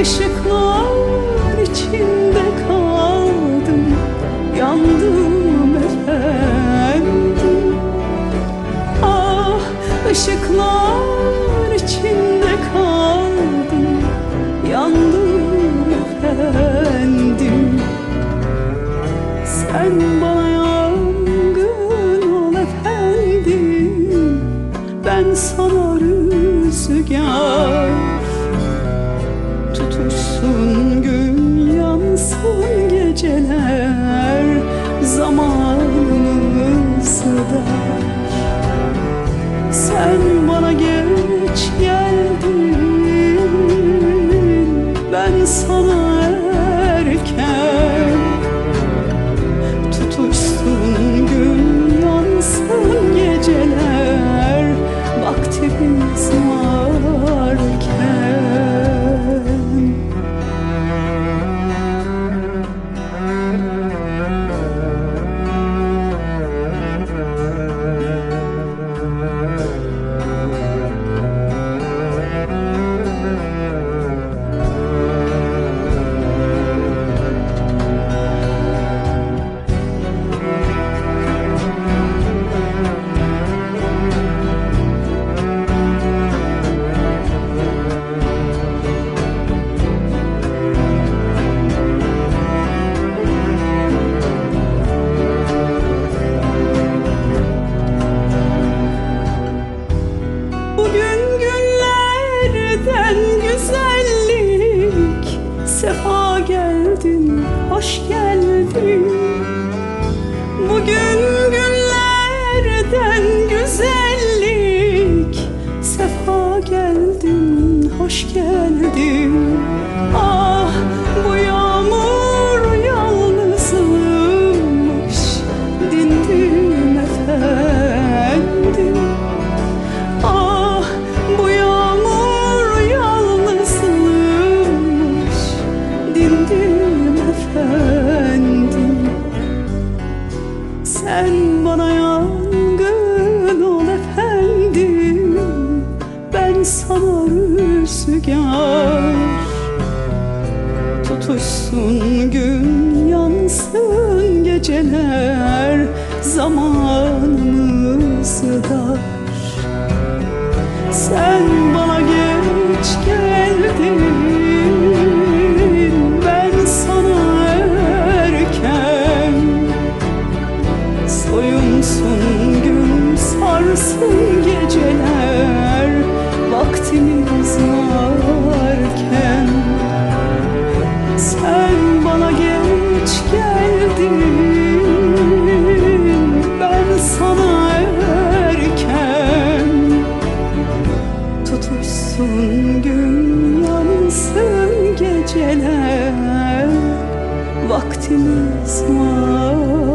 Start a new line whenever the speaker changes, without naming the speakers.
ışıklar içinde kaldım. Yandım efendim Ah ışıklar sen bana geç geldin. Ben sana hoş geldin. Bugün günlerden güzellik Sefa geldin, hoş geldin rüzgar. Tutuşsun gün yansın geceler Zamanımız dar. Sen bana geç geldin Ben sana erken. Soyunsun gün sarsın geceler Vaktimiz varken Sen bana geç geldin Ben sana erken Tutuşsun gün yansın geceler Vaktimiz varken